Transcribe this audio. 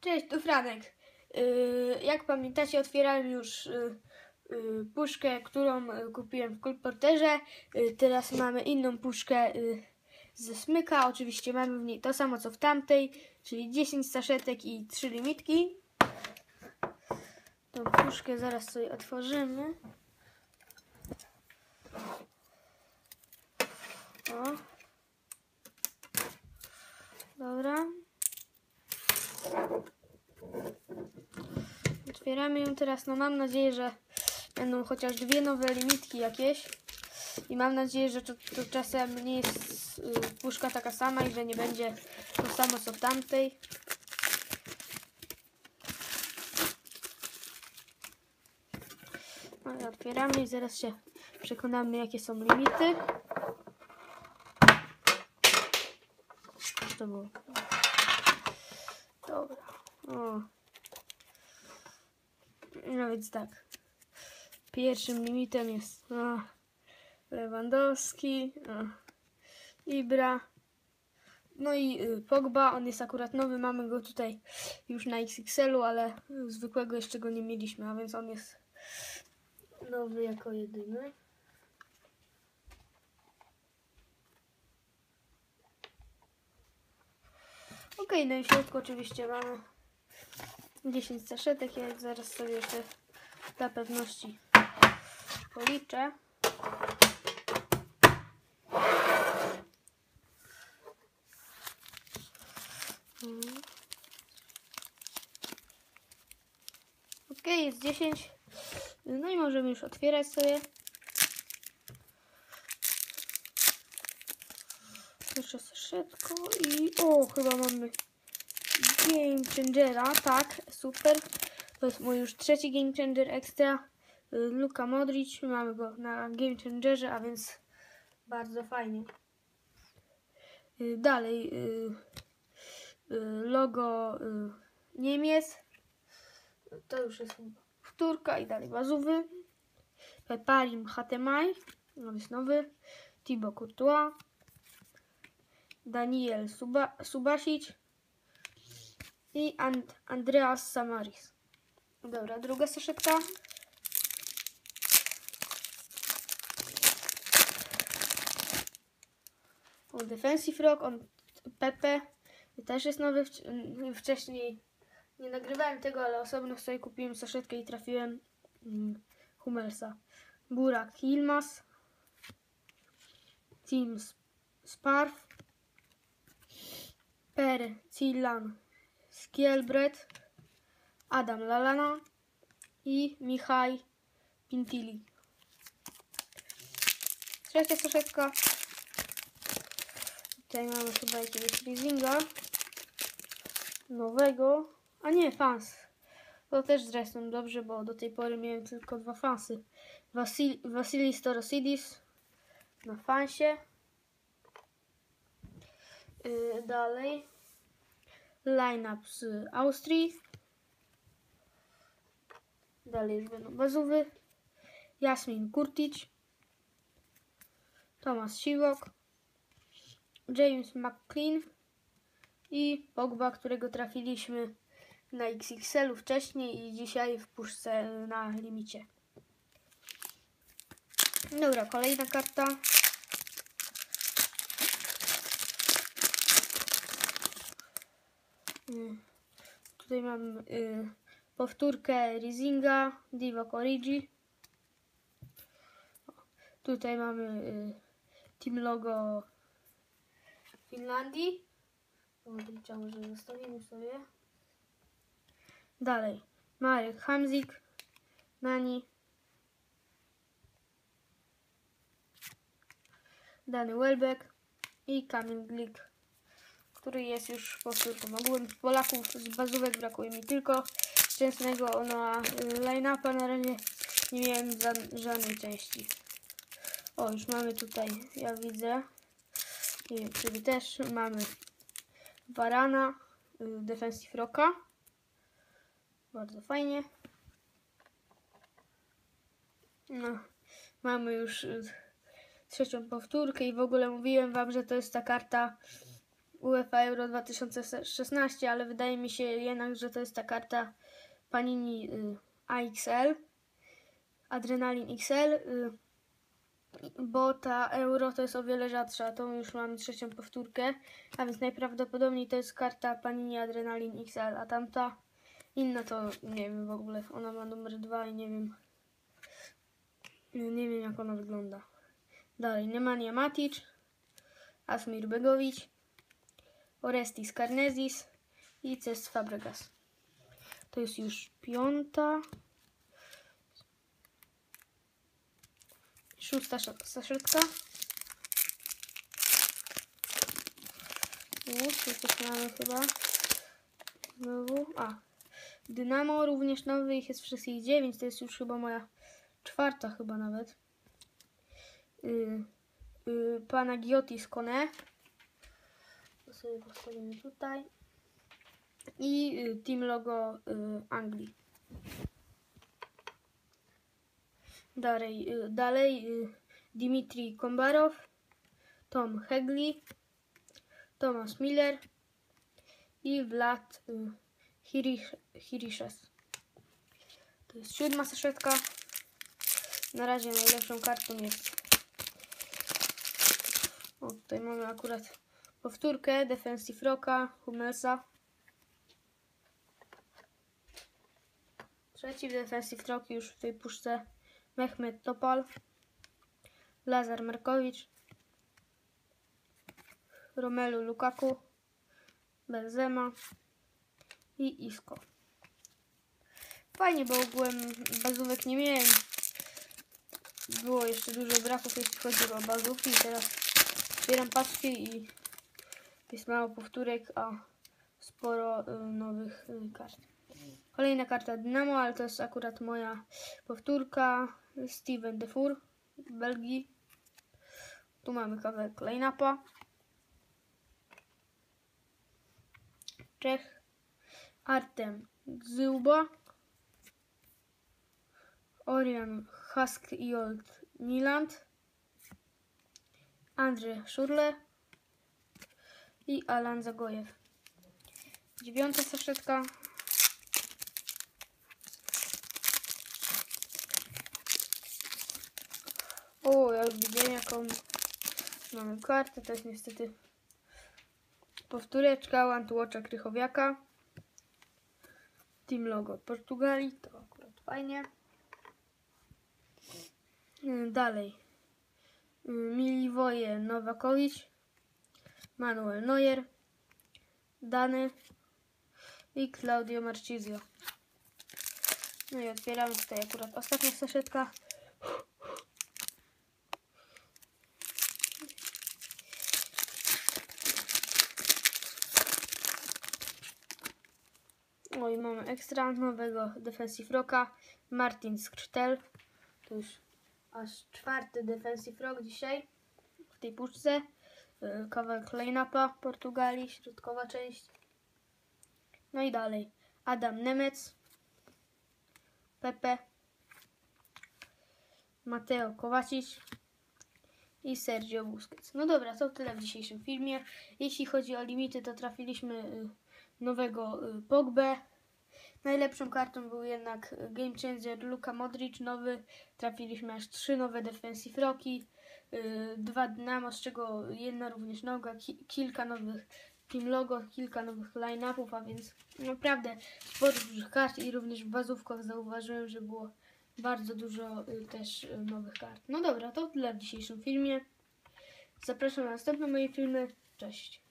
Cześć, tu Franek. Yy, jak pamiętacie, otwierałem już yy, yy, puszkę, którą kupiłem w kolporterze. Teraz mamy inną puszkę ze smyka. Oczywiście mamy w niej to samo co w tamtej, czyli 10 saszetek i 3 limitki. Tą puszkę zaraz sobie otworzymy. O. Dobra. Otwieramy ją teraz. No mam nadzieję, że będą chociaż dwie nowe limitki jakieś. I mam nadzieję, że to, to czasem nie jest y, puszka taka sama i że nie będzie to samo co w tamtej. No otwieramy i zaraz się przekonamy jakie są limity. To było? Dobra. O. No więc tak. Pierwszym limitem jest no, Lewandowski, no, Ibra. No i y, Pogba, on jest akurat nowy, mamy go tutaj już na XXL-u, ale zwykłego jeszcze go nie mieliśmy, a więc on jest nowy jako jedyny. Ok, no i w środku oczywiście mamy 10 saszetek, ja zaraz sobie jeszcze dla pewności policzę. Ok, jest 10. No i możemy już otwierać sobie. Saszetko i o, chyba mamy Game Changera, tak, super. To jest mój już trzeci Game Changer Extra. Luka Modric, mamy go na Game Changerze, a więc bardzo fajnie. Y, Dalej y, y, logo Niemiec. To już jest wtórka i dalej bazowy. Peparim Hatemaj, no jest nowy. Thibaut Courtois. Daniel Suba, Subasic i And, Andreas Samaris. Dobra, druga saszetka. O, Defensive Rock, on Pepe też jest nowy. Wcz- Wcześniej nie nagrywałem tego, ale osobno sobie kupiłem saszetkę i trafiłem mm, Hummelsa. Burak Hilmas. Team Sp- Sparf. Per Cilan Skielbret, Adam Lalana i Michaj Pintili. Trzecia saszetka. Tutaj mamy chyba jakiegoś leasinga nowego. A nie, fans. To też zresztą dobrze, bo do tej pory miałem tylko dwa fansy. Wasil Vasilis Torosidis na fansie. Yy, dalej line-up z Austrii. Dalej już będą bazowy. Jasmin Kurtic. Thomas Siwok. James McLean. I Pogba, którego trafiliśmy na XXL-u wcześniej i dzisiaj w puszce na limicie. Dobra, kolejna karta. Tutaj mam y, powtórkę Rizinga, Divock Origi. Tutaj mamy y, team logo Finlandii. Modricza może zostawimy sobie. Dalej. Marek Hamzik, Nani, Dany Welbeck i Kamil Glik który jest już powtórką. Ogółem Polaków z bazówek brakuje mi tylko szczęsnego na line-upa. Na razie nie miałem żadnej części. O, już mamy tutaj, ja widzę, nie wiem, czy wy też mamy Varana, y, Defensive Rocka. Bardzo fajnie. No, mamy już y, trzecią powtórkę i w ogóle mówiłem wam, że to jest ta karta UEFA Euro 2016, ale wydaje mi się jednak, że to jest ta karta Panini y, AXL, Adrenalin XL, y, bo ta Euro to jest o wiele rzadsza, tą już mamy trzecią powtórkę, a więc najprawdopodobniej to jest karta Panini Adrenalin XL, a tamta inna to nie wiem w ogóle, ona ma numer 2 i nie wiem, nie wiem jak ona wygląda. Dalej, Nemanja Matic, Asmir Begovic, Orestis Karnezis i Cesc Fabregas. To jest już piąta. Szósta sz- saszetka. Już, coś mamy chyba. Znowu. A. Dynamo również nowy, ich jest wszystkich dziewięć. To jest już chyba moja czwarta chyba nawet. Y, y, Panagiotis Kone. Sobie postawimy tutaj. I y, team logo y, Anglii. Dalej, y, dalej Dimitri Kombarow, Tom Hegli, Thomas Miller i Vlad Hirish. To jest siódma saszetka. Na razie najlepszą kartą jest. O, tutaj mamy akurat powtórkę Defensive Rocka, Hummelsa. Trzeci Defensive Rock już w tej puszce Mehmet Topal, Lazar Markowicz, Romelu Lukaku, Benzema i Isco. Fajnie, bo ogółem bazówek nie miałem. Było jeszcze dużo braków, jeśli chodzi o bazówki. Teraz otwieram paczki i jest mało powtórek, a sporo y, nowych y, kart. Kolejna karta Dynamo, ale to jest akurat moja powtórka. Steven Defour z Belgii. Tu mamy kawałek line-upa. Czech. Artem Gzyuba. Orion Husk-Jolt Miland. Andrzej Szurle. I Alan Zagojew. Dziewiąta saszetka. O, ja już widziałem jaką mamy kartę. To jest niestety powtóreczka Łantłocza Krychowiaka. Team logo od Portugalii. To akurat fajnie. Y, Dalej. Y, Milivoje Nowakowicz. Manuel Neuer. Dany. I Claudio Marcizio. No i otwieramy tutaj akurat ostatnia saszetka. O i mamy ekstra nowego Defensive Rocka. Martin Skrtel. To już aż czwarty Defensive Rock dzisiaj w tej puszce. Y, Kawałek line-upa Portugalii, środkowa część. No i dalej. Adam Nemec. Pepe. Mateo Kovacic i Sergio Busquets. No dobra, to tyle w dzisiejszym filmie. Jeśli chodzi o limity, to trafiliśmy y, nowego y, Pogbę. Najlepszą kartą był jednak Game Changer Luka Modric, nowy. Trafiliśmy aż trzy nowe Defensive Rocky, y, dwa Dynamo, z czego jedna również noga, ki kilka nowych Team Logo, kilka nowych line-upów, a więc naprawdę sporo dużych kart i również w bazówkach zauważyłem, że było bardzo dużo y, też y, nowych kart. No dobra, to tyle w dzisiejszym filmie. Zapraszam na następne moje filmy. Cześć.